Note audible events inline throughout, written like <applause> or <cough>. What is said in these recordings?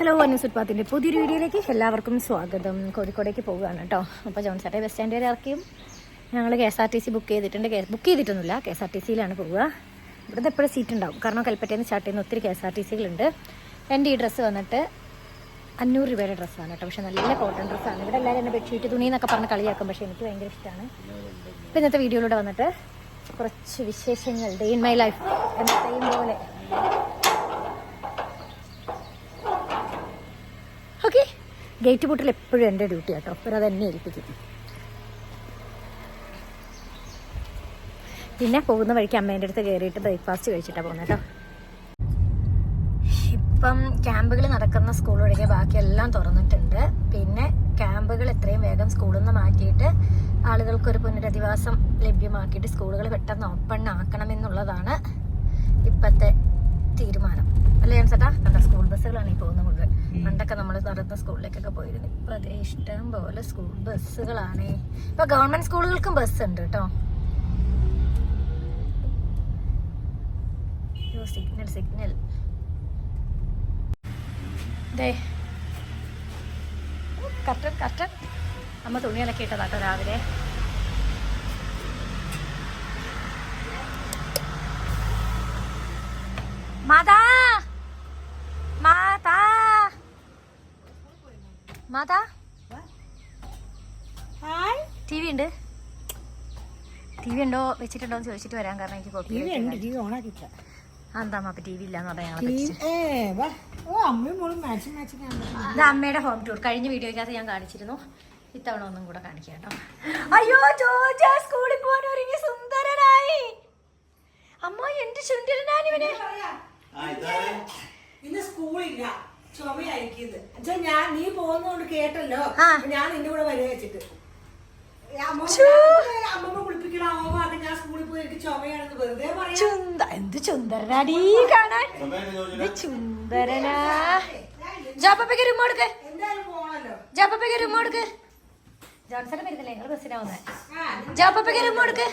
Hello അനുസുൽപാത്തിന്റെ പുതിയൊരു വീഡിയോയിലേക്ക് എല്ലാവർക്കും സ്വാഗതം. കോഴിക്കോടേക്ക് പോവുകയാണ് കേട്ടോ അപ്പോൾ ജോൺസാട്ടെ ബസ് സ്റ്റാൻഡ് വരെ ഇറക്കിയും ഞങ്ങൾ K S R T C book ചെയ്തിട്ടുണ്ട്. ബുക്ക് ചെയ്തിട്ടൊന്നുമില്ല. കെ എസ് ആർ ടി സിയിലാണ് പോവുക. ഇവിടുത്തെ എപ്പോഴും സീറ്റ് ഉണ്ടാവും. കാരണം കൽപ്പറ്റയിൽ നിന്ന് സ്റ്റാർട്ട് ചെയ്യുന്ന ഒത്തിരി കെ എസ് ആർ ടി സികളുണ്ട്. എന്റെ ഈ ഡ്രസ്സ് വന്നിട്ട് അഞ്ഞൂറ് രൂപയുടെ ഡ്രസ്സാണ് കേട്ടോ പക്ഷേ നല്ല കോട്ടൺ ഡ്രസ്സാണ് ഇവിടെ എല്ലാവരും എന്നെ ബെഡ്ഷീറ്റ് തുണി എന്നൊക്കെ പറഞ്ഞ് കളിയാക്കും. പക്ഷേ എനിക്ക് ഭയങ്കര ഇഷ്ടമാണ്. അപ്പോൾ ഇന്നത്തെ വീഡിയോയിലൂടെ വന്നിട്ട് കുറച്ച് വിശേഷങ്ങൾ ഡേ ഇൻ മൈ ലൈഫ് എന്നത്തെയും പോലെ ഓക്കെ ഗേറ്റ് പൂട്ടിൽ എപ്പോഴും എന്റെ ഡ്യൂട്ടി കേട്ടോ അവരത് എന്നെ ഏൽപ്പിക്കും. പിന്നെ പോകുന്ന വഴിക്ക് അമ്മേന്റെ അടുത്ത് കയറിയിട്ട് ബ്രേക്ക്ഫാസ്റ്റ് കഴിച്ചിട്ടാണ് പോകുന്നത് കേട്ടോ ഇപ്പം ക്യാമ്പുകൾ നടക്കുന്ന സ്കൂൾ ഒഴികെ ബാക്കിയെല്ലാം തുറന്നിട്ടുണ്ട്. പിന്നെ ക്യാമ്പുകൾ എത്രയും വേഗം സ്കൂളിൽ നിന്ന് മാറ്റിയിട്ട് ആളുകൾക്കൊരു പുനരധിവാസം ലഭ്യമാക്കിയിട്ട് സ്കൂളുകൾ പെട്ടെന്ന് ഓപ്പൺ ആക്കണമെന്നുള്ളതാണ് ഇപ്പോഴത്തെ തീരുമാനം. അല്ലേ ചേട്ടാ കണ്ട സ്കൂൾ ബസ്സുകളാണ് ഈ പോകുന്നത് മുഴുവൻ. പണ്ടൊക്കെ നമ്മൾ നടന്ന സ്കൂളിലേക്കൊക്കെ പോയിരുന്നു. ഇപ്പൊ അതേ ഇഷ്ടം പോലെ സ്കൂൾ ബസ്സുകളാണ്. ഇപ്പൊ ഗവൺമെന്റ് സ്കൂളുകൾക്കും ബസ് ഉണ്ട് കേട്ടോ സിഗ്നൽ സിഗ്നൽ. ദേ. Curtain curtain. അമ്മ തുണികളൊക്കെ ഇട്ടതാട്ടോ രാവിലെ. മാതാ! മാതാ? ടി വി ഉണ്ട്. ടി വി ഉണ്ടോ വെച്ചിട്ടുണ്ടോ എന്ന് ചോദിച്ചിട്ട് വരാൻ കാരണം എനിക്ക് കോപ്പി എന്താ അപ്പൊ ടി വി ഇല്ലാന്ന് പറഞ്ഞാൽ ഇത് അമ്മയുടെ ഹോം ടൂർ കഴിഞ്ഞ വീഡിയോയ്ക്കകത്ത് ഞാൻ കാണിച്ചിരുന്നു. ഇത്തവണ ഒന്നും കൂടെ കാണിക്കാം കേട്ടോ. അയ്യോ ജോജ സ്കൂളിൽ പോകാൻ ഒരുങ്ങി സുന്ദരനായി. അമ്മ എന്റെ ചുണ്ടിലാണ് ഇവന്? ഇന്ന് സ്കൂളില്ല ചുമയായിരിക്കുന്നത് എന്നുവെച്ചാ ഞാൻ നീ പോകുന്നോണ്ട് കേട്ടല്ലോ. ആ. ഞാൻ നിന്റെ കൂടെ വരെ വെച്ചിട്ട്. അമ്മ ചൂ. അമ്മമ്മ കുളിപ്പിക്കണം അമ്മ അത് ഞാൻ സ്കൂളിൽ പോയി എനിക്ക് ചുമയാണെന്ന് വെറുതെ പറയാം. ചുന്ദ എന്ത് സുന്ദരനാടി കാണാൻ. ഇത് സുന്ദരനാ ജാപ്പയ്ക്ക് റിമോ എടുക്ക് എന്തായാലും പോണല്ലോ. ജാപ്പയ്ക്ക് റിമോ എടുക്ക് ജോൺസൺ വരുന്നില്ലേ? ഞങ്ങൾ ബസ്സിനാ വന്നേ ആ, ജാപ്പയ്ക്ക് റിമോ എടുക്ക്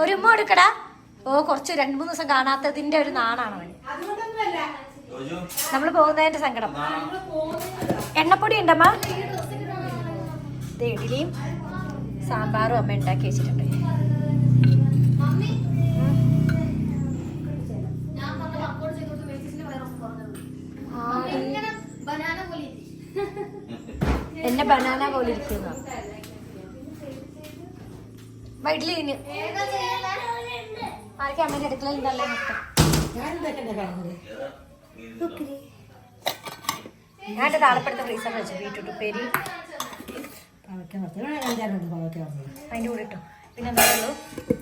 ഒരു റിമോ എടുക്കടാ ഓ കുറച്ച് രണ്ട് മൂന്ന് ദിവസം കാണാത്തതിന്റെ ഒരു നാണാണ് അവന്. അതുകൊണ്ടൊന്നുമല്ല. നമ്മൾ പോകുന്നതിന്റെ സങ്കടം. എണ്ണപ്പൊടി ഉണ്ടമ്മ? ദേ ഇഡ്ഡലിയും സാമ്പാറും അമ്മ ഉണ്ടാക്കി വെച്ചിട്ടുണ്ട്. എന്നെ ബനാന പോലെ ഇരിക്കുന്നു. വൈഡിലിന് ആർക്കും അമ്മേന്റെ അടുക്കളയിൽ നല്ല മുട്ടം ഞാൻ താളപ്പെടുത്ത ഫ്രീസറിൽ വെച്ചു ബീറ്റ്റൂട്ട് ഉപ്പേരി. അതിന്റെ കൂടെ ഇട്ടു. പിന്നെ എന്താ ഉള്ളൂ?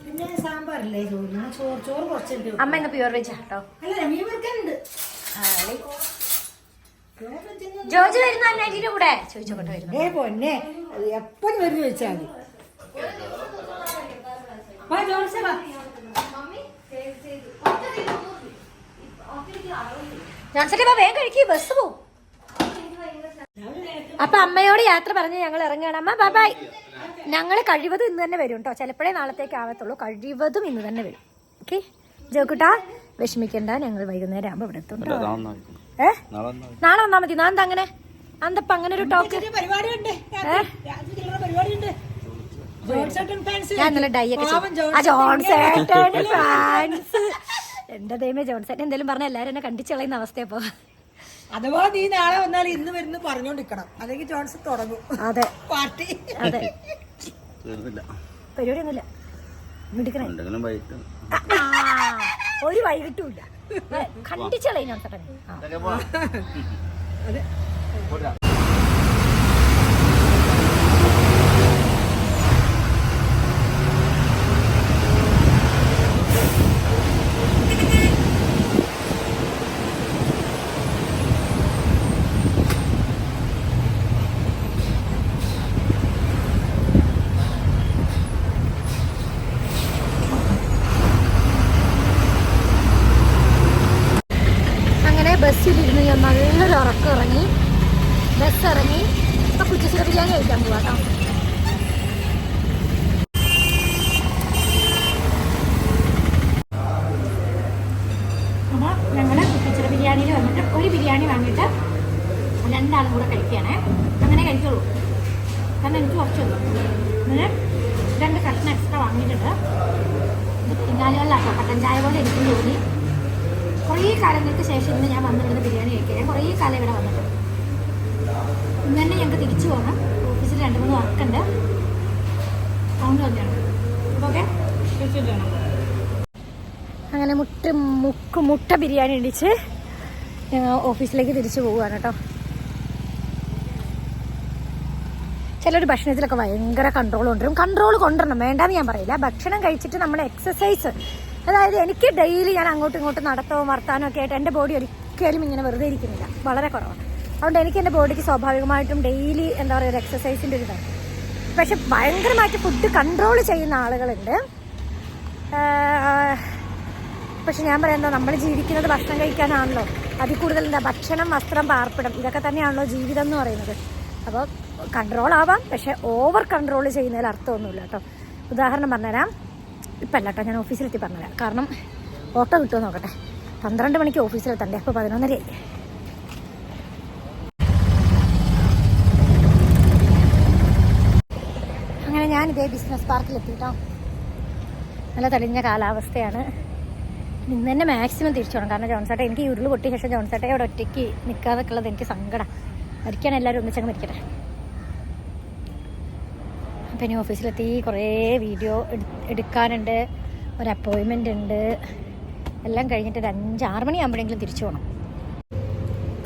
പിന്നെ സാമ്പാറില്ലേ ചോറ്? ചോറ് അമ്മ ഇന്ന് പ്യുവർ വെജ് കേട്ടോ ജോജ് വരുന്ന അന്നാജിന്റെ കൂടെ? ചോദിച്ചോട്ടെ വരുന്നു? ഏ പൊന്നെ. എപ്പോഴും വരുന്ന ചോദിച്ചാൽ മതി വാ ജോൺസേ വാ ജോൺസന്റെ ഇപ്പൊ വേഗം കഴിക്കും ബസ് പോവും. അപ്പൊ അമ്മയോട് യാത്ര പറഞ്ഞ് ഞങ്ങൾ ഇറങ്ങുകയാണ്. അമ്മ ബൈ ബൈ ഞങ്ങൾ കഴിവതും ഇന്ന് തന്നെ വരും കേട്ടോ ചിലപ്പോഴേ നാളത്തേക്ക് ആവത്തുള്ളൂ. കഴിവതും ഇന്ന് തന്നെ വരും. ഓക്കെ ജോക്കുട്ടാ വിഷമിക്കണ്ട. ഞങ്ങൾ വൈകുന്നേരം ആകുമ്പോ ഇവിടെ എത്തും. ഏ? നാളെ വന്നാ മതി. നാന്ത അങ്ങനെ? അന്തപ്പ അങ്ങനെ ഒരു ടോക്ക് ഞാൻ ഇന്നലെ ഡൈ ഒക്കെ. ആ ജോൺസേട്ടൻ ഫാൻസ് എന്റെ ദൈവമേ ജോൺസൺ എന്തെങ്കിലും പറഞ്ഞ എല്ലാരും എന്നെ കണ്ടിച്ച് കളയുന്ന അവസ്ഥയപ്പോ അഥവാ നീ നാളെ വന്നാൽ ഇന്ന് വരുന്നു പറഞ്ഞോണ്ടിരിക്കണം. അല്ലെങ്കിൽ ജോൺസൺ തുടങ്ങും. അതെ. പാർട്ടി. അതെ. പരിപാടി ഒന്നുമില്ല മിടുക്കണേ ഒരു വൈകിട്ടും ഇല്ല. കണ്ടിച്ചളയും ജോൺസേട്ടൻ ആ അങ്ങനെ ബസ്സിലിരുന്ന് ഞാൻ നല്ലൊരു ഉറക്കം ഇറങ്ങി ബസ് ഇറങ്ങി ഇപ്പൊ കുറ്റിച്ചിറ ബിരിയാണി കഴിക്കാൻ പോവാ കേട്ടോ അപ്പോൾ ഞങ്ങൾ കുറ്റിച്ചിറ ബിരിയാണിയിൽ വന്നിട്ട് ഒരു ബിരിയാണി വാങ്ങിയിട്ട് രണ്ടാളും കൂടെ കഴിക്കുകയാണേ അങ്ങനെ കഴിക്കുള്ളൂ കാരണം അങ്ങനെ രണ്ട് കഷ്ണം എക്സ്ട്രാ വാങ്ങിയിട്ടുണ്ട്. ഇത് കട്ടൻ ചായ പോലെ എനിക്ക് തോന്നി. കുറേ കാലങ്ങൾക്ക് ശേഷം ഇന്ന് ഞാൻ വന്നിരുന്ന ബിരിയാണി കഴിക്കാൻ. ഞാൻ കുറേ കാലം ഇവിടെ വന്നിട്ട് ഇന്ന് തന്നെ ഞങ്ങൾക്ക് തിരിച്ചു പോകണം ഓഫീസിൽ രണ്ട് മൂന്ന് വർക്കുണ്ട്. അതുകൊണ്ട് തന്നെയാണ് ഓക്കെ? അങ്ങനെ മുട്ട മുക്ക് മുട്ട ബിരിയാണി ഇടിച്ച് ഓഫീസിലേക്ക് തിരിച്ചു പോവുകയാണ് കേട്ടോ. ചിലർ ഭക്ഷണത്തിലൊക്കെ ഭയങ്കര കൺട്രോൾ കൊണ്ടുവരും. കൺട്രോൾ കൊണ്ടുവരണം. വേണ്ടാന്ന് ഞാൻ പറയില്ല. ഭക്ഷണം കഴിച്ചിട്ട് നമ്മൾ എക്സസൈസ് അതായത് എനിക്ക് ഡെയിലി ഞാൻ അങ്ങോട്ടും ഇങ്ങോട്ടും നടത്തവും വർത്താനവും ഒക്കെ ആയിട്ട് എന്റെ ബോഡി ഒരിക്കലും ഇങ്ങനെ വെറുതെ ഇരിക്കുന്നില്ല. വളരെ കുറവാണ്. അതുകൊണ്ട് എനിക്ക് എന്റെ ബോഡിക്ക് സ്വാഭാവികമായിട്ടും ഡെയിലി എന്താ പറയുക ഒരു എക്സസൈസിന്റെ ഒരു ഇതാണ്. പക്ഷെ ഭയങ്കരമായിട്ട് ഫുഡ് കൺട്രോൾ ചെയ്യുന്ന ആളുകളുണ്ട്. പക്ഷെ ഞാൻ പറയുന്നത് നമ്മൾ ജീവിക്കുന്നത് ഭക്ഷണം കഴിക്കാനാണല്ലോ. അതിൽ കൂടുതൽ എന്താ ഭക്ഷണം വസ്ത്രം പാർപ്പിടം ഇതൊക്കെ തന്നെയാണല്ലോ ജീവിതം എന്ന് പറയുന്നത്. അപ്പോൾ കൺട്രോൾ ആവാം പക്ഷെ ഓവർ കൺട്രോൾ ചെയ്യുന്നതിൽ അർത്ഥമൊന്നുമില്ല കേട്ടോ. ഉദാഹരണം പറഞ്ഞുതരാം. ഇപ്പം അല്ല കേട്ടോ ഞാൻ ഓഫീസിലെത്തി പറഞ്ഞുതരാം. കാരണം ഓട്ടോ കിട്ടുമോ നോക്കട്ടെ. പന്ത്രണ്ട് മണിക്ക് ഓഫീസിലെത്തണ്ടേ അപ്പോൾ പതിനൊന്നരയായി. അങ്ങനെ ഞാൻ ഇതേ ബിസിനസ് പാർക്കിലെത്തി കേട്ടോ. നല്ല തെളിഞ്ഞ കാലാവസ്ഥയാണ്. ഇന്ന് തന്നെ മാക്സിമം തിരിച്ചു പോകണം കാരണം ജോൺസേട്ട എനിക്ക് ഉരുൾ പൊട്ടിയ ശേഷം ജോൺസേട്ട അവിടെ ഒറ്റയ്ക്ക് നിൽക്കാതൊക്കെ ഉള്ളത് എനിക്ക് സങ്കടം. മരിക്കാൻ എല്ലാവരും ഒന്നിച്ചങ്ങ് മരിക്കട്ടെ. അപ്പം ഇനി ഓഫീസിലെത്തി കുറേ വീഡിയോ എടുക്കാനുണ്ട്. ഒരു അപ്പോയിൻമെന്റ് ഉണ്ട്. എല്ലാം കഴിഞ്ഞിട്ട് ഒരു അഞ്ച് ആറ് മണിയാകുമ്പോഴെങ്കിലും തിരിച്ചു പോകണം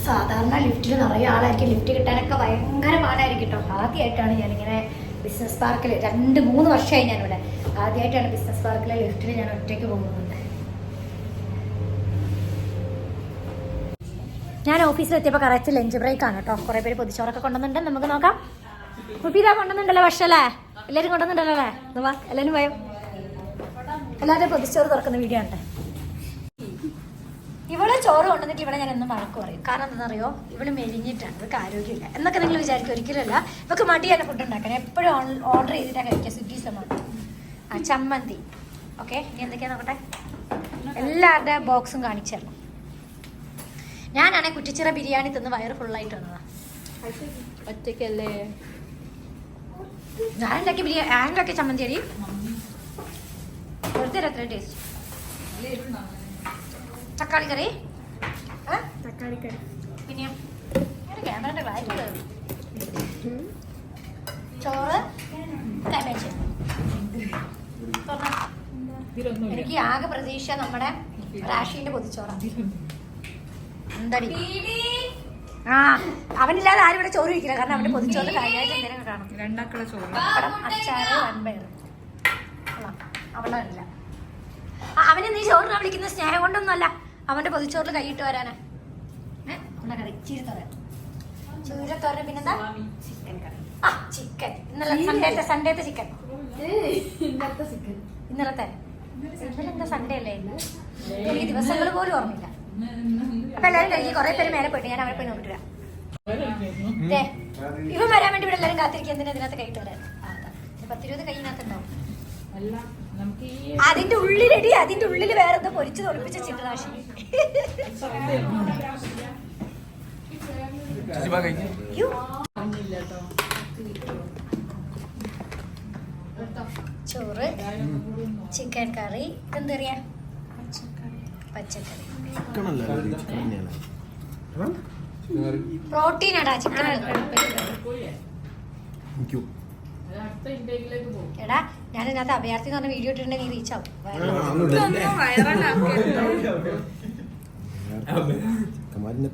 സാധാരണ ലിഫ്റ്റിൽ നിറയെ ആളായിരിക്കും. ലിഫ്റ്റ് കിട്ടാനൊക്കെ ഭയങ്കര പാടായിരിക്കും കേട്ടോ. ആദ്യമായിട്ടാണ് ഞാനിങ്ങനെ ബിസിനസ് പാർക്കിൽ രണ്ട് മൂന്ന് വർഷമായി ഞാനിവിടെ. ആദ്യമായിട്ടാണ് ബിസിനസ് പാർക്കിലെ ലിഫ്റ്റിൽ ഞാൻ ഒറ്റയ്ക്ക് പോകുന്നത്. ഞാൻ ഓഫീസിലെത്തിയപ്പോൾ കറക്റ്റ് ലഞ്ച് ബ്രേക്കാണ് കേട്ടോ. കുറേ പേര് പൊതിച്ചോറൊക്കെ കൊണ്ടുവന്നിട്ടുണ്ട്. നമുക്ക് നോക്കാം. കുപ്പിതാ കൊണ്ടുവന്നുണ്ടല്ലോ പക്ഷേ അല്ലേ എല്ലാവരും കൊണ്ടുവന്നുണ്ടല്ലോ അല്ലേ വാ എല്ലാവരും പോയോ എല്ലാവരും പൊതിച്ചോറ് തുറക്കുന്ന വീഡിയോ ഉണ്ട് ഇവൾ ചോറ് കൊണ്ടുവന്നിട്ട് ഇവിടെ ഞാൻ എന്നും വഴക്ക് പറയും. കാരണം എന്താണെന്നറിയോ? ഇവൾ മെലിഞ്ഞിട്ടാണ് ഇവർക്ക് ആരോഗ്യമില്ല. എന്നൊക്കെ നിങ്ങൾ വിചാരിക്കും. ഒരിക്കലല്ല ഇവർക്ക് മടിയല്ല ഫുഡ് ഉണ്ടാക്കാൻ. എപ്പോഴും ഓർഡർ ചെയ്തിട്ടാണ് കഴിക്കുക. സ്വിഗ്ഗി സൊമാറ്റോ ആ ചമ്മന്തി. ഓക്കെ ഇനി എന്തൊക്കെയാ നോക്കട്ടെ? എല്ലാവരുടെ ബോക്സും കാണിച്ചു തരണം. ഞാനാണെ കുറ്റിച്ചിറ ബിരിയാണി തിന്ന് വയറ് ഫുള്ളായിട്ട് വന്നതാ. ഒറ്റയ്ക്കല്ലേ? ഞാൻ ബിരിയാണി ഞാൻ ചമ്മന്തി അരി വെറുതെ അത്ര ടേസ്റ്റ് തക്കാളി കറി? തക്കാളി കറി പിന്നെ എനിക്ക് ആകെ പ്രതീക്ഷ നമ്മുടെ റാഷിന്റെ പൊതിച്ചോറാണ് എന്തടി? ആ അവനില്ലാതെ ആരും ഇവിടെ ചോറ് വയ്ക്കില്ല കാരണം അവന്റെ പൊതിച്ചോറ് കാര്യമായിട്ട് എന്തെങ്കിലും കാണും. രണ്ടാക്കളെ ചോറ്. പപ്പടം അച്ചാറ് വൻപയർ അവനെ നീ ചോറിനാ വിളിക്കുന്ന സ്നേഹം കൊണ്ടൊന്നുമല്ല. അവന്റെ പൊതിച്ചോറിൽ കൈയിട്ട് വരാനാ. ഏ, ഉള്ള കറി? ചീരത്തോരൻ. ചീരത്തോരൻ പിന്നെന്താ? ആ ചിക്കൻ. ഇന്നലെ സൺഡേത്തെ സൺഡേത്തെ ചിക്കൻ. ഇന്നലത്തെ ഇന്നലെ എന്താ സൺഡേ അല്ലേ എനിക്ക് ദിവസങ്ങൾ പോലും ഓർമ്മയില്ല. അപ്പൊ എല്ലാരും കഴിഞ്ഞ് കുറെ പേര് മേലെ പോയിട്ട് ഞാൻ അവിടെ പോയി നോക്കിട്ട് വരാം. ദേ, വരാൻ വേണ്ടി ഇവിടെ എല്ലാരും കാത്തിരിക്കുക. എന്തിനാ ഇതിനകത്ത് കൈയിട്ട് വരാൻ? പത്തിരുപത് കൈയിനകത്തുണ്ടാവും അല്ല നമുക്ക് ഈ അതിന്റെ ഉള്ളിലടി അതിന്റെ ഉള്ളിൽ വേറെ എന്തോ പൊരിച്ചു തൊളിപ്പിച്ച ചിത്രരാശി ചോറ് ചിക്കൻ കറി ഇതെന്തറിയാ പച്ചക്കറി. ചിക്കൻ പോകും എടാ ഞാൻ ഇതിനകത്ത് അഭയാർത്ഥി എന്ന് പറഞ്ഞ വീഡിയോ ഇട്ടിട്ടുണ്ടെങ്കിൽ നീ റീച്ച് ആവും.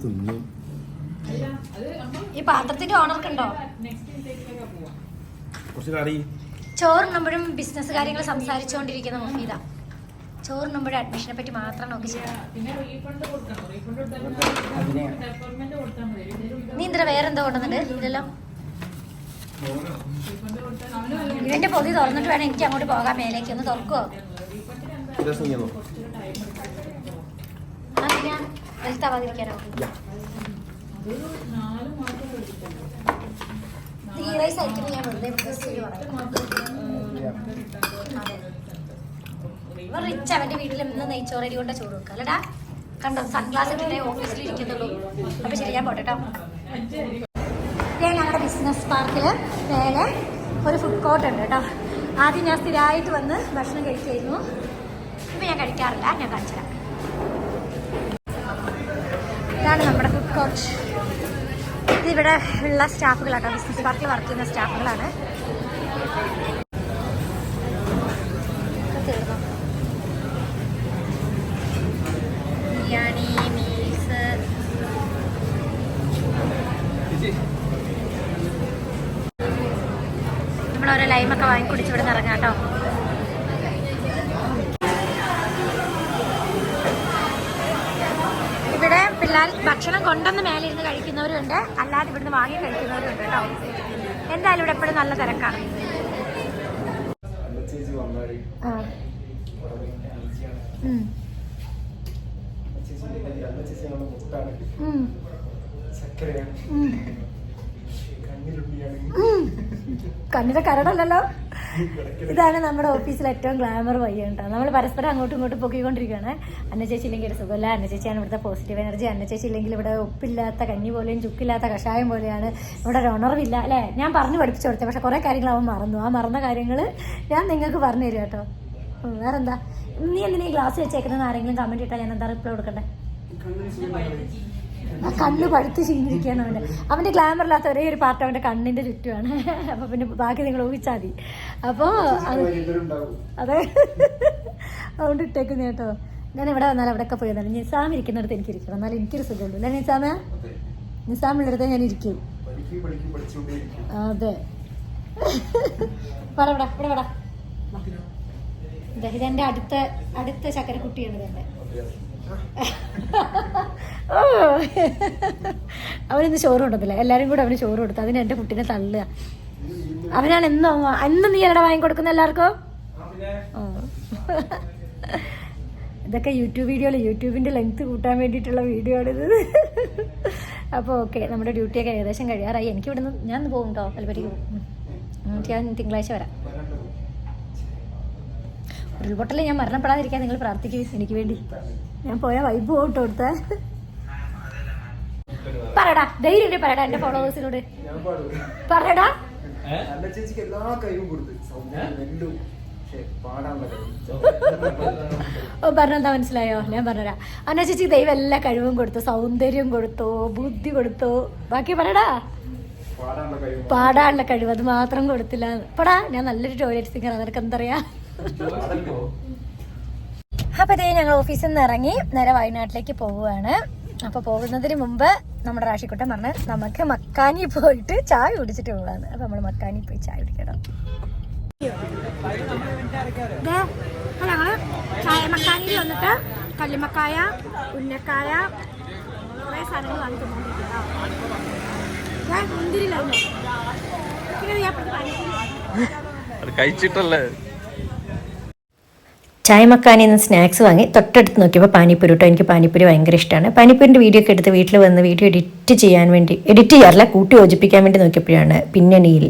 തിന്നു. അല്ല ഈ പാത്രത്തിന്റെ ഓണർക്ക് ഉണ്ടോ? നെക്സ്റ്റ് ഇന്ത്യയിലേക്കാ പോവാ കുറച്ച് കറി. ചോറിനുമ്പോഴും ബിസിനസ് കാര്യങ്ങൾ സംസാരിച്ചുകൊണ്ടിരിക്കുന്ന മുഫീദ ചോറിനുമ്പോഴും അഡ്മിഷനെ പറ്റി മാത്രം നോക്കി ചെയ്യാം പിന്നെ റീഫണ്ട് കൊടുക്കണം. റീഫണ്ട് കൊടുത്താൽ ഡെപ്പോർട്ട്മെന്റ് കൊടുത്താൽ മതി. ഇതിലൊരു നീ എന്തിനാ വേറെന്തോ കൊണ്ടുവന്നിട്ട്? ഇതെല്ലാം ഇവന്റെ പൊതി തുറന്നിട്ട് വേണം എനിക്ക് അങ്ങോട്ട് പോകാൻ മേലേക്ക്. ഒന്ന് ഞാൻ വെളുത്താവാതിരിക്കാനോ റൈസ് അയക്കുമ്പോൾ ഞാൻ വെറുതെ അതെ. ഇവൻ റിച്ച് അവന്റെ വീട്ടിൽ ഇന്ന് നെയ്ച്ചോറരി കൊണ്ട് ചോറ് വെക്കുക അല്ലടാ കണ്ടോ സൺഗ്ലാസ് ഇട്ടിട്ടേ ഓഫീസിൽ ഇരിക്കുന്നുള്ളൂ അപ്പൊ ശരി ഞാൻ പോട്ടെ കേട്ടോ ഞാൻ ഞങ്ങളുടെ ബിസിനസ് പാർക്കിൽ മേലെ ഒരു ഫുഡ് കോർട്ട് ഉണ്ട് കേട്ടോ. ആദ്യം ഞാൻ സ്ഥിരമായിട്ട് വന്ന് ഭക്ഷണം കഴിക്കായിരുന്നു. ഇപ്പൊ ഞാൻ കഴിക്കാറില്ല ഞാൻ കാണിച്ചു ഇതാണ് നമ്മുടെ ഫുഡ് കോർട്ട് ഇതിവിടെ ഉള്ള സ്റ്റാഫുകളാട്ടോ ബിസിനസ് പാർക്കിൽ വർക്ക് ചെയ്യുന്ന സ്റ്റാഫുകളാണ്. ലൈമൊക്കെ വാങ്ങി കുടിച്ച് ഇവിടെ നിന്ന് ഇറങ്ങാം കേട്ടോ. ഇവിടെ പിള്ളേർ ഭക്ഷണം കൊണ്ടുവന്ന് മേലെ ഇരുന്ന് കഴിക്കുന്നവരുണ്ട്. അല്ലാതെ ഇവിടുന്ന് വാങ്ങി കഴിക്കുന്നവരുണ്ട് കേട്ടോ. എന്തായാലും ഇവിടെ എപ്പോഴും നല്ല തിരക്കാണ്. ചേച്ചി ഉം. ചക്കരയാണ്. കണ്ണിന്റെ കരടല്ലല്ലോ. ഇതാണ് നമ്മുടെ ഓഫീസിൽ ഏറ്റവും ഗ്ലാമർ കേട്ടോ. നമ്മൾ പരസ്പരം അങ്ങോട്ടും ഇങ്ങോട്ടും പൊക്കിക്കൊണ്ടിരിക്കുകയാണ്. അന്ന ചേച്ചി ഇല്ലെങ്കിൽ ഒരു സുഖമില്ല. അന്ന ചേച്ചിയാണ് ഇവിടുത്തെ പോസിറ്റീവ് എനർജി അന്ന ചേച്ചി ഇല്ലെങ്കിൽ ഇവിടെ ഉപ്പില്ലാത്ത കഞ്ഞി പോലെയും ചുക്കില്ലാത്ത കഷായം പോലെയാണ്. ഇവിടെ ഒരു ഉണർവില്ല അല്ലേ? ഞാൻ പറഞ്ഞു പഠിപ്പിച്ചു കൊടുത്തത് പക്ഷെ കുറേ കാര്യങ്ങൾ അവൻ മറന്നു. ആ മറന്ന കാര്യങ്ങൾ ഞാൻ നിങ്ങൾക്ക് പറഞ്ഞു തരും കേട്ടോ. വേറെന്താ? നീ എന്തിനാ ഈ ഗ്ലാസ് വെച്ചേക്കുന്നതെന്ന് ആരെങ്കിലും കമന്റ് ഇട്ടാൽ ഞാൻ എന്താ റിപ്ലൈ കൊടുക്കണ്ടേ? ആ കണ്ണ് പഴുത്ത് ചീഞ്ഞിരിക്കുകയാണ് അവന്റെ അവന്റെ ഗ്ലാമറില്ലാത്ത ഒരേ ഒരു പാർട്ട് അവന്റെ കണ്ണിന്റെ ചുറ്റുമാണ്. അപ്പോൾ പിന്നെ ബാക്കി നിങ്ങൾ ഊഹിച്ചാൽ മതി. അപ്പോൾ അത് അതെ. അതുകൊണ്ട് ഇട്ടേക്കുന്ന കേട്ടോ. ഞാൻ ഇവിടെ വന്നാൽ അവിടെയൊക്കെ പോയി വന്നാലും നിസാം ഇരിക്കുന്നിടത്ത് എനിക്ക് ഇരിക്കണം. എന്നാലും എനിക്കൊരു സുഖമുള്ളൂ അല്ലേ നിസാമ? നിസാമുള്ളിടത്ത് ഞാൻ ഇരിക്കും. അതെ. പറവിടാ ഇവിടെ ഇവിടെ വട ഇതെന്റെ അടുത്ത അടുത്ത ചക്കരക്കുട്ടിയാണ് ഇതെന്റെ. ഓ. അവനിന്ന് ചോറ് കൊടുത്തില്ല എല്ലാരും കൂടെ അവന് ചോറ് കൊടുത്തു അതിന് എന്റെ കുട്ടീനെ തള്ളുക. അവനാണ് എന്നോ എന്നും നീ എവിടെ വാങ്ങിക്കൊടുക്കുന്ന എല്ലാവർക്കും. ഇതൊക്കെ യൂട്യൂബ് വീഡിയോയിൽ യൂട്യൂബിന്റെ ലെങ്ത് കൂട്ടാൻ വേണ്ടിയിട്ടുള്ള വീഡിയോ ആണിത് അപ്പോൾ ഓക്കെ നമ്മുടെ ഡ്യൂട്ടിയൊക്കെ ഏകദേശം കഴിയാറായി. എനിക്ക് ഇവിടുന്ന് ഞാൻ പോകും കേട്ടോ കൽപ്പറ്റയ്ക്ക് പോകും. ഞാൻ തിങ്കളാഴ്ച വരാം. ഉരുൾപൊട്ടൽ ഞാൻ മരണപ്പെടാതിരിക്കാൻ നിങ്ങൾ പ്രാർത്ഥിക്കും. എനിക്ക് വേണ്ടി. ഞാൻ പോയ വൈബ് പോട്ട് കൊടുത്ത. പറടാ ധൈര്യം പറയടാ എന്റെ ഫോളോവേഴ്സിനോട്. ഞാൻ പാടും പറയടാ അല്ല ചേച്ചിക്ക് എല്ലാ കഴിവും കൊടുത്ത്. ഓ പറഞ്ഞെന്താ മനസ്സിലായോ? ഞാൻ പറഞ്ഞുതരാം അന്ന ചേച്ചി ദൈവം എല്ലാ കഴിവും കൊടുത്തു സൗന്ദര്യം കൊടുത്തു ബുദ്ധി കൊടുത്തു. ബാക്കി പറയടാ പാടാനുള്ള കഴിവ് പാടാനുള്ള കഴിവ് അത് മാത്രം കൊടുത്തില്ല. പടാ ഞാൻ നല്ലൊരു ടോയ്ലറ്റ് സിംഗർ അതൊക്കെ എന്തറിയാ പാടല്ലോ അപ്പൊ ഇതേ ഞങ്ങൾ ഓഫീസിൽ നിന്ന് ഇറങ്ങി നേരെ വയനാട്ടിലേക്ക് പോവുകയാണ്. അപ്പൊ പോകുന്നതിന് മുമ്പ് നമ്മുടെ റാഷിക്കുട്ടൻ പറഞ്ഞ് നമുക്ക് മക്കാനി പോയിട്ട് ചായ കുടിച്ചിട്ട് പോകാന്ന് അപ്പൊ നമ്മൾ മക്കാനി പോയി ചായ കുടിക്കണം. ഞങ്ങൾ ചായ മക്കാനിയിൽ വന്നിട്ട് കല്ലുമക്കായ ഉന്നക്കായ കുറെ സാധനങ്ങൾ വാങ്ങി തിന്നോണ്ടിരിക്കുക ഞാൻ ഞാൻ അപ്പുറത്ത് പാനിപ്പൂരി മക്കാനിൽ നിന്ന് സ്നാക്സ് വാങ്ങി തൊട്ടടുത്ത് നോക്കിയപ്പോൾ പാനിപ്പൂരി കേട്ടോ എനിക്ക് പാനിപ്പൂരി ഭയങ്കര ഇഷ്ടമാണ് പാനിപ്പൂരിന്റെ വീഡിയോ ഒക്കെ എടുത്ത് വീട്ടിൽ വന്ന് വീഡിയോ എഡിറ്റ് ചെയ്യാൻ വേണ്ടി എഡിറ്റ് ചെയ്യാറില്ല കൂട്ടി യോജിപ്പിക്കാൻ വേണ്ടി നോക്കിയപ്പോഴാണ് പിന്നണിയിൽ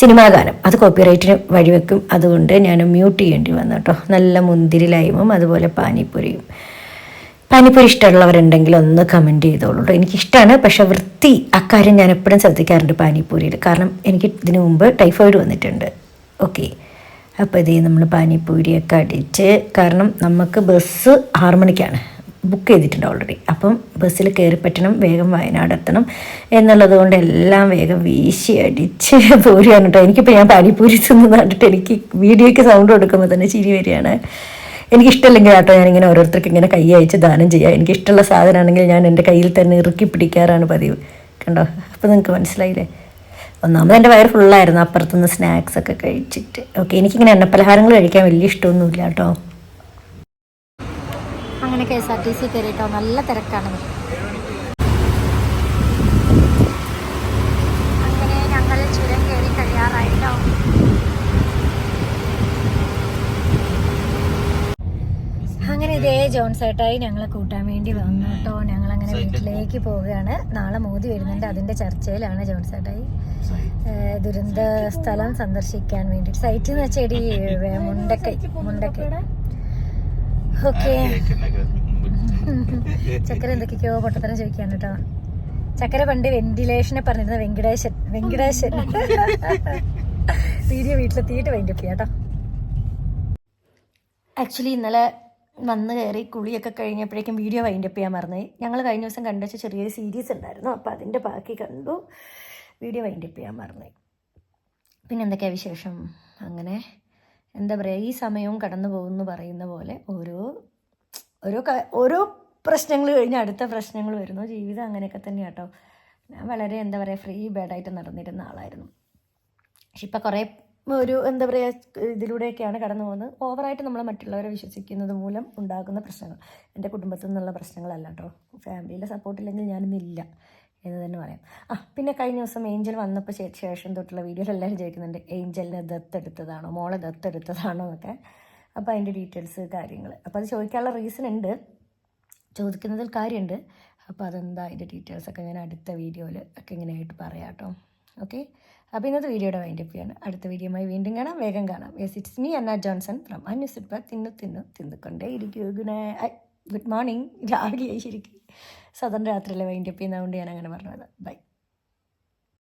സിനിമാ ഗാനം. അത് കോപ്പിറൈറ്റിന് വഴിവെക്കും അതുകൊണ്ട് ഞാൻ മ്യൂട്ട് ചെയ്യേണ്ടി വന്നു കേട്ടോ നല്ല മുന്തിരി ലൈമും അതുപോലെ പാനിപ്പൂരിയും. പാനിപ്പൂരി ഇഷ്ടമുള്ളവരുണ്ടെങ്കിൽ ഒന്ന് കമന്റ് ചെയ്തോളൂ എനിക്കിഷ്ടമാണ് പക്ഷെ വൃത്തി അക്കാര്യം ഞാൻ എപ്പോഴും ശ്രദ്ധിക്കാറുണ്ട് പാനിപ്പൂരിയിൽ. കാരണം എനിക്ക് ഇതിനു മുമ്പ് ടൈഫോയിഡ് വന്നിട്ടുണ്ട്. ഓക്കെ അപ്പോൾ ഇതേ നമ്മൾ പാനിപ്പൂരിയൊക്കെ അടിച്ച് കാരണം നമുക്ക് ബസ് ആറ് മണിക്കാണ്. ബുക്ക് ചെയ്തിട്ടുണ്ട് ഓൾറെഡി അപ്പം ബസ്സിൽ കയറി പറ്റണം വേഗം വയനാട് എത്തണം എന്നുള്ളത് കൊണ്ട് എല്ലാം വേഗം വീശി അടിച്ച് <laughs> പൂരിയാണ് കേട്ടോ. എനിക്കിപ്പോൾ ഞാൻ പാനിപ്പൂരി തിന്ന് കണ്ടിട്ട് എനിക്ക് വീഡിയോയ്ക്ക് സൗണ്ട് കൊടുക്കുമ്പോൾ തന്നെ ചിരി വരികയാണ്. എനിക്കിഷ്ടമില്ലെങ്കിൽ കേട്ടോ ഞാനിങ്ങനെ ഓരോരുത്തർക്ക് ഇങ്ങനെ കൈ അയച്ച് ദാനം ചെയ്യാം. എനിക്കിഷ്ടമുള്ള സാധനമാണെങ്കിൽ ഞാൻ എന്റെ കയ്യിൽ തന്നെ ഇറുക്കി പിടിക്കാറാണ് പതിവ്. കണ്ടോ? അപ്പോൾ നിങ്ങൾക്ക് മനസ്സിലായില്ലേ? ഒന്നാമത് എന്റെ വയറ് ഫുള്ളായിരുന്നു അപ്പുറത്തുനിന്ന് സ്നാക്സ് ഒക്കെ കഴിച്ചിട്ട്. ഓക്കെ എനിക്കിങ്ങനെ എണ്ണപ്പലഹാരങ്ങൾ കഴിക്കാൻ വലിയ ഇഷ്ടമൊന്നുമില്ല കേട്ടോ. അങ്ങനെ K S R T C കയറിയിട്ടോ നല്ല തിരക്കാണ് അങ്ങനെ ഞങ്ങൾ ചുരം കയറി കഴിയാറായിട്ടോ അങ്ങനെ ഇതേ ജോൺസേട്ടായി ഞങ്ങളെ കൂട്ടാൻ വേണ്ടി വന്നു കേട്ടോ. ഞങ്ങൾ അങ്ങനെ വീട്ടിലേക്ക് പോവുകയാണ്. നാളെ മോദി വരുന്നുണ്ട്. അതിന്റെ ചർച്ചയിലാണ് ജോൺസേട്ടായി ദുരന്ത സ്ഥലം സന്ദർശിക്കാൻ വേണ്ടി സൈറ്റ് എന്ന് വെച്ചാൽ ഇടി മുണ്ടക്കൈ. മുണ്ടക്കൈ. ഓക്കെ. ചക്കര എന്തൊക്കെയോ പൊട്ടത്തരം ചോദിക്കാണ് കേട്ടോ. ചക്കര പണ്ട് വെന്റിലേഷനെ പറഞ്ഞിരുന്ന വെങ്കടേശൻ വെങ്കടേശൻ. <laughs> വീഡിയോ വീട്ടിലെത്തിയിട്ട് വൈൻഡപ്പ് ചെയ്യാം കേട്ടോ. ആക്ച്വലി ഇന്നലെ വന്ന് കയറി കുളിയൊക്കെ കഴിഞ്ഞപ്പോഴേക്കും വീഡിയോ വൈൻഡപ്പ് ചെയ്യാൻ മറന്നു ഞങ്ങൾ കഴിഞ്ഞ ദിവസം കണ്ട ചെറിയൊരു സീരീസ് ഉണ്ടായിരുന്നു. അപ്പോൾ അതിന്റെ ബാക്കി കണ്ടു. വീഡിയോ വൈൻഡപ്പ് ചെയ്യാൻ മറന്നു പിന്നെ എന്തൊക്കെയാ വിശേഷം? അങ്ങനെ എന്താ പറയുക ഈ സമയവും കടന്നു പോകുന്നു പറയുന്ന പോലെ ഓരോ ഓരോ ഓരോ പ്രശ്നങ്ങൾ കഴിഞ്ഞ് അടുത്ത പ്രശ്നങ്ങൾ വരുന്നു. ജീവിതം അങ്ങനെയൊക്കെ തന്നെ കേട്ടോ ഞാൻ വളരെ എന്താ പറയുക ഫ്രീ ബേഡായിട്ട് നടന്നിരുന്ന ആളായിരുന്നു. പക്ഷെ ഇപ്പം കുറേ ഒരു എന്താ പറയുക ഇതിലൂടെയൊക്കെയാണ് കടന്നു പോകുന്നത്. ഓവറായിട്ട് നമ്മൾ മറ്റുള്ളവരെ വിശ്വസിക്കുന്നത് മൂലം ഉണ്ടാകുന്ന പ്രശ്നങ്ങൾ. എന്റെ കുടുംബത്തിൽ നിന്നുള്ള പ്രശ്നങ്ങളല്ല കേട്ടോ. ഫാമിലിയിലെ സപ്പോർട്ടില്ലെങ്കിൽ ഞാനിന്നില്ല എന്ന് തന്നെ പറയാം. ആ പിന്നെ കഴിഞ്ഞ ദിവസം ഏഞ്ചൽ വന്നപ്പോൾ ശേഷം തൊട്ടുള്ള വീഡിയോയിൽ എല്ലാവരും ചോദിക്കുന്നുണ്ട് ഏഞ്ചലിനെ ദത്തെടുത്തതാണോ? മോളെ ദത്തെടുത്തതാണോ? എന്നൊക്കെ. അപ്പോൾ അതിന്റെ ഡീറ്റെയിൽസ് കാര്യങ്ങൾ അപ്പോൾ അത് ചോദിക്കാനുള്ള റീസൺ ഉണ്ട്. ചോദിക്കുന്നതിൽ കാര്യമുണ്ട്. അപ്പോൾ അതെന്താ അതിന്റെ ഡീറ്റെയിൽസൊക്കെ ഞാൻ അടുത്ത വീഡിയോയിൽ ഒക്കെ ഇങ്ങനെയായിട്ട് പറയാം കേട്ടോ. ഓക്കെ അപ്പോൾ ഇന്നത്തെ വീഡിയോയുടെ വൈൻഡപ്പ് ചെയ്യാണ്. അടുത്ത വീഡിയോയുമായി വീണ്ടും കാണാം. വേഗം കാണാം. Yes it's me Anna Johnson from അന്യൂസിപ്പ തിന്നു തിന്നു തിന്നുകൊണ്ടേ ഇരിക്കൂ ഗുഡ് ഗുഡ് മോർണിംഗ് രാവിലെ ശരിക്കും. സാധാരണ രാത്രിയിലെ വൈൻഡപ്പ് ചെയ്യുന്നതുകൊണ്ട് ഞാൻ അങ്ങനെ പറഞ്ഞത്. ബൈ